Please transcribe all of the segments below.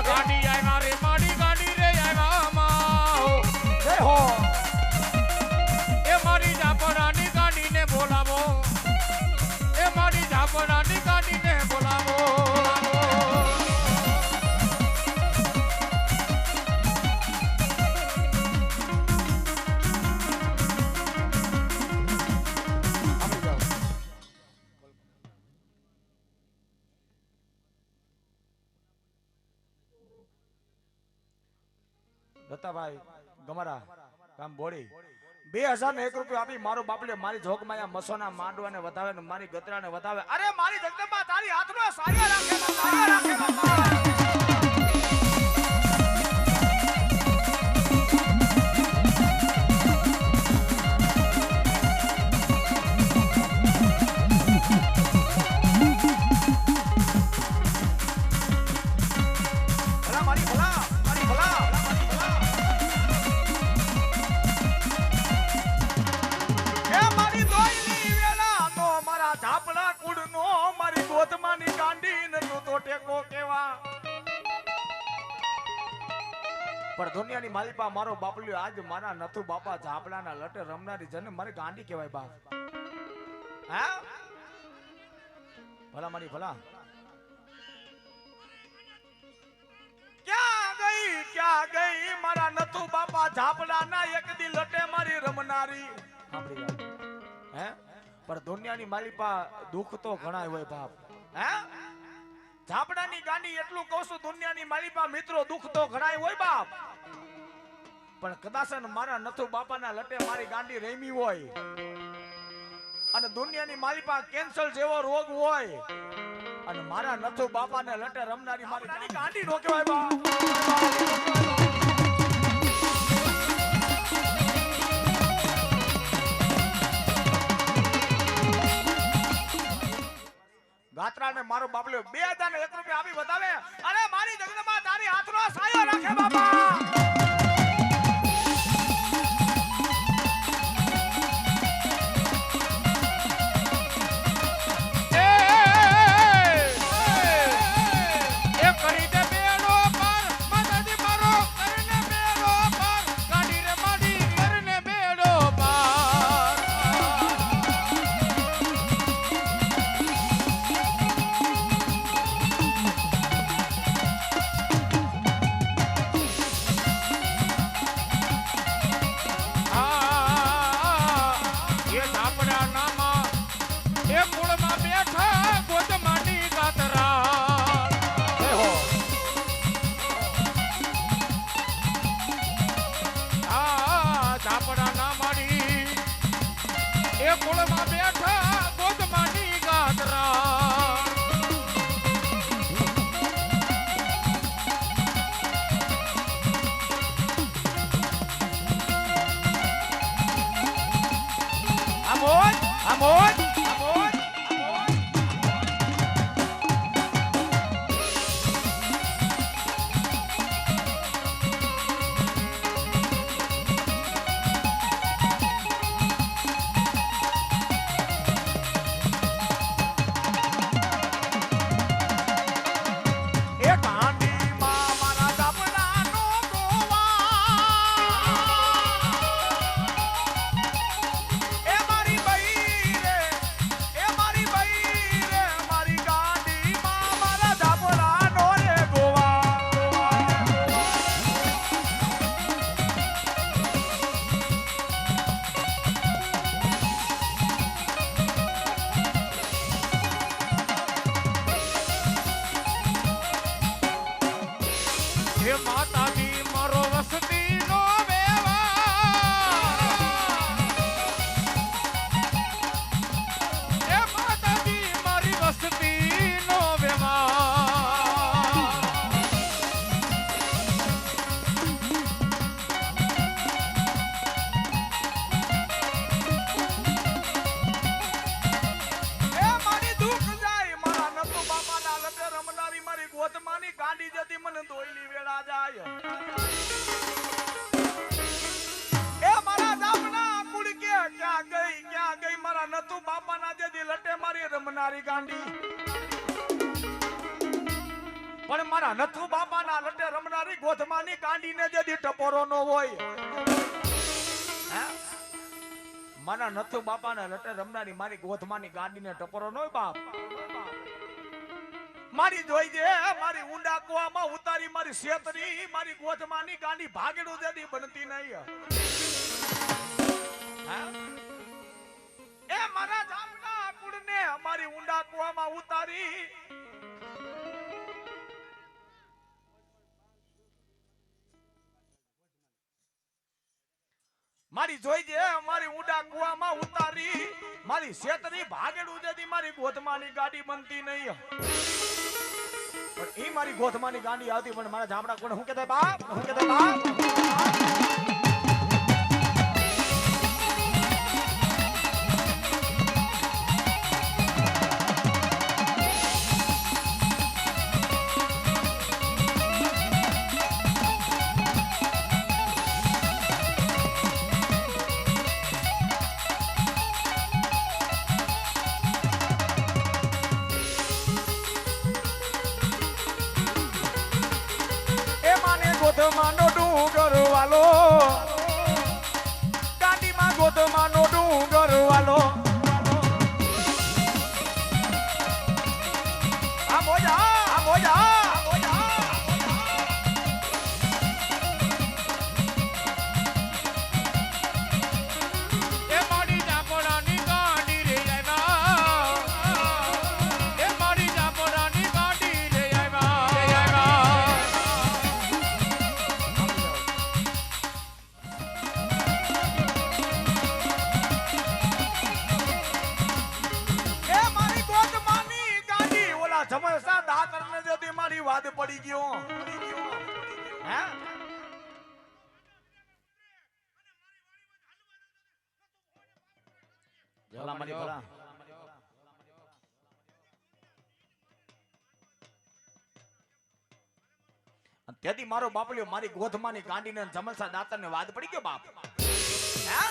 એ ગાડી દત્તાભાઈ ગમરા, કામ બોડી. બે હજાર ને એક રૂપિયા આપી મારો બાપલે મારી જોગમાયા મસોના માંડવાને વધાવે ને મારી ગતરાને વધાવે. અરે મારી જગદંબા, તારી હાથમાં સારી રાખે રાખે પણ દુનિયાની માલિપા મારો બાપલ્યો આજ મારા નથુ બાપા ઝાપડાના લટે રમનારી જન મારી ગાંડી કહેવાય બાપ. હા? ભલા. મારી ભલા ક્યાં ગઈ મારા નથુ બાપા ઝાપડાના એક દી લટે મારી રમનારી? હે? પણ દુનિયાની માલિપા દુઃખ તો ઘણા હોય બાપ. હે? ઝાપડાની ગાંડી એટલું કહું છું, દુનિયાની માલિપા મિત્રો દુઃખ તો ઘણા હોય બાપ. પણ કદાચ ને મારા નથુ બાપાના લટે મારી ગાંડી રેમી હોય. અને દુનિયાની મારી પાસે કેન્સર જેવો રોગ હોય. અને મારા નથુ બાપાને લટે રમનારી મારી ગાંડી નો કહેવાય બા ગાત્રાને મારો બાપલો બે હજાર ને એક રૂપિયા આપી બતાવે અરે મારી જગદંબા તારી હાથનો સાયો રાખે બાપા. Amor! મારી પણ મારા નથુ બાપાના લટે રમનારી ગોધમાની ગાંડીને જદી ટપોરો નો હોય. મારા નથુ બાપાના લટે રમનારી મારી ગોધમાની ગાંડીને ટપોરો નો બાપ. મારી જોઈ દે, મારી ઊંડા કુવામાં ઉતારી મારી શેતરી, મારી ગોધમાની ગાંડી ભાગેડું જેની બનતી નહીં. એ મારા કુળને અમારી ઊંડા કુવામાં ઉતારી. મારી જોઈ જે મારી ઊંડા કુવામાં ઉતારી. મારી શેતની ભાગેડું જતી મારી ગોધમાની ગાડી બનતી નહીં. પણ ઈ મારી ગોધમાની ગાડી આવતી, પણ મારા જામડા કોણ હું કહેતા, બાપ? હું કહેતા, બાપ? જમરસા દાતરને જતી મારી વાદ પડી ગયો. હે? ભલા મારી ભલા. તેથી મારો બાપલ્યો મારી ગોધમાની કાંડીને જમલસા દાતરને વાદ પડી ગયો બાપ. હે?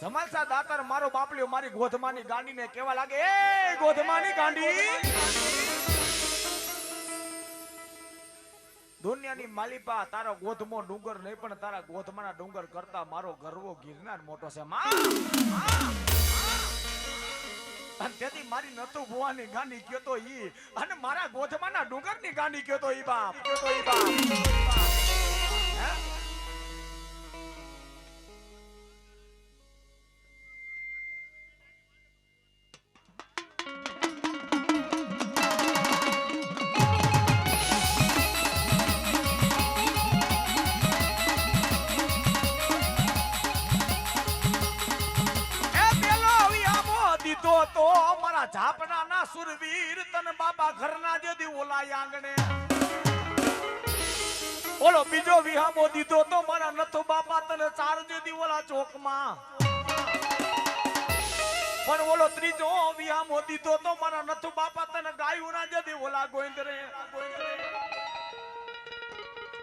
જમલસા દાતર મારો બાપલિયો મારી ગોધમાની ગાંડીને કેવા લાગે? એ ગોધમાની ગાંડી! દુનિયાની માલિપા, તારો ગોધમો ડુંગર નહીં, પણ તારા ગોધમાના ડુંગર કરતા મારો ગરવો ગિરનાર મોટો છે. માં! તેથી મારી નતુ ભુવાની ગાંડી કયો તો ઈ. અને મારા ગોધમાના ડુંગરની ગાંડી કયો તો ઈ બાપ. કયો તો ઈ બાપ. હે? મારા ઝાપડાના સુરવીર તન બાબા ઘરના જેદી ઓલા આંગણે. ઓલો બીજો વિહામો દીધો તો મારા નથો બાપા તને ચાર જેદી ઓલા ચોકમાં. પણ ઓલો ત્રીજો વિહામો દીધો તો મારા નથુ બાપા તને ગાયુના જેદી ઓલા ગોઈંદરે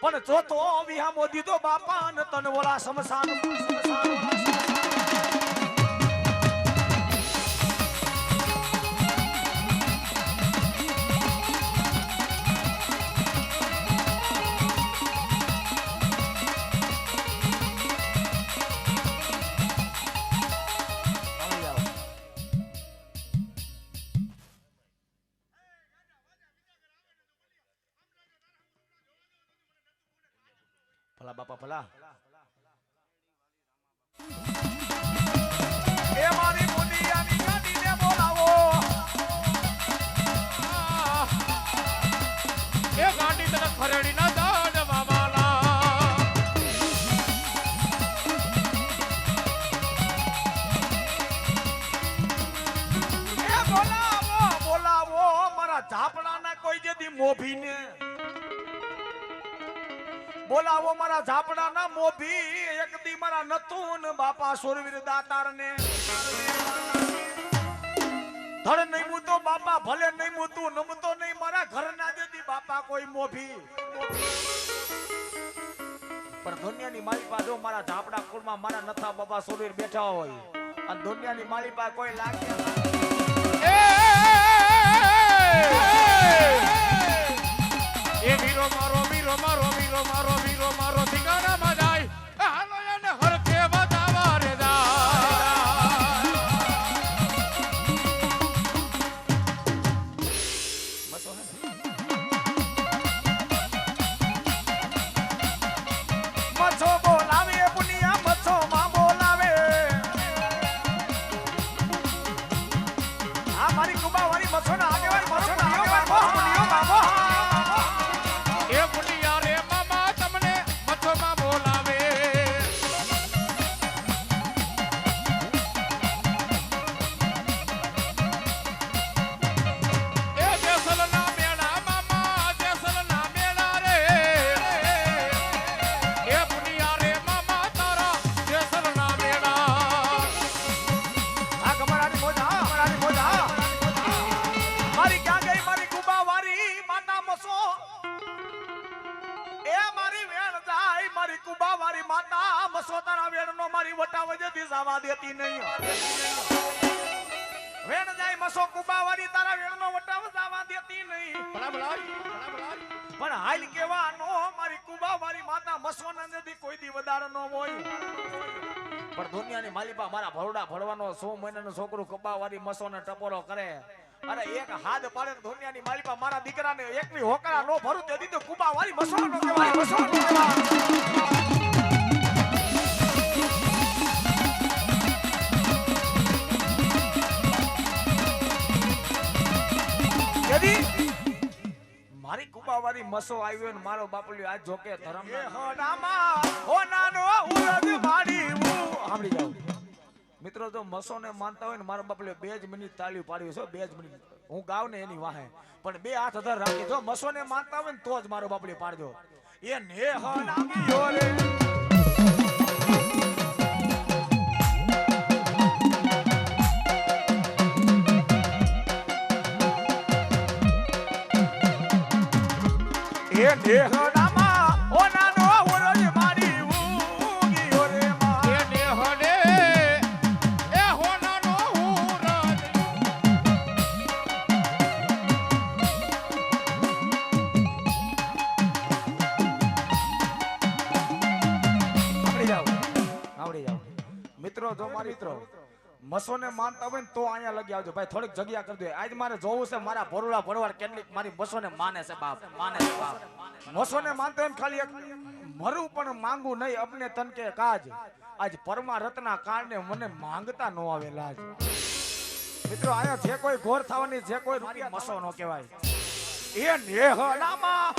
પણ ચોથો વિહામો દીધો બાપા ને તને ઓલા સમસાન સમસાન ભલા બાપા ભલા એ મારી મુનિયાની ગાડીને બોલાવો બોલાવો બોલાવો મારા કોઈ જેદી બોલાવો મારા ઝાપડાના મોભી એક દી મારા નતુન બાપા સુરવીર દાતારને ધડ નહીં મૂતો બાપા ભલે નહીં મૂતું નમતો નહીં મારા ઘર ના દેતી બાપા કોઈ મોભી પણ દુનિયાની મારી પાસે મારા ઝાપડા કુળમાં મારા નથા બાબા સુરવીર બેઠા હોય અને દુનિયાની મારી પાસે કોઈ લાગે એ એ વીરો મારો વીરો મારો વીરો મારો વીરો મારો ધીગાના કુબાવાળી માતા મસો તારા વેણનો મારી વટા વજેથી જવા દેતી નહીં. વેણ જાય મસો કુબાવાળી તારા વેણનો વટા જવા દેતી નહીં. પણ હાલ કેવાનો મારી કુબાવાળી માતા મસોના નદી કોઈ દી વધારે ન હોય. પણ દુનિયાની માલિબા મારા ભરોડા ભરવાનો સો મહિનાનો છોકરો કબાવાળી મસોને ટપોરો કરે. અરે એક હાથ પાડે ને દુનિયાની માલિપા મારા દીકરાને એકની હોકરા નો ભરું તે દીધું કુબાવાળી મસોનો કહેવાય મસોનો કહેવાય. કેદી? મારી કુબાવાળી મસો આવ્યો ને મારો બાપલ્યો આજ જોકે ધરમ હો નાનો ઉરજ મારી હું સાંભળી જાઓ. મિત્રો, જો મસોને માનતા હોય ને, મારા બાપલે બે જ મિનિટ તાળી પાડ્યું છે બે જ મિનિટ. હું ગાવ ને એની વાહે. પણ બે હાથ અધર રાખી. જો મસોને માનતા હોય ને, તો જ મારો બાપલે પાડજો. એ ને દેહનામાં મિત્રો, જો મારી મિત્રો, મસોને માનતા હોય ને તો અહીંયા લગી આવજો. ભાઈ, થોડીક જગ્યા કરી દે. આજ મારે જોવું છે, મારા ભરોડા ભરવાડ કેટલીક મારી મસોને માને છે બાપ, માને છે બાપ. મસોને માનતા હોય ખાલી એક, મરું પણ માંગુ નહીં, અપને તન કે કાજ. આજ પરમા રત્ના કારણે મને માંગતા નો આવેલા મિત્રો, અહીંયા જે કોઈ ઘોર થવાની, જે કોઈ રૂપિયા મસો નો કહેવાય. એ નેહડામાં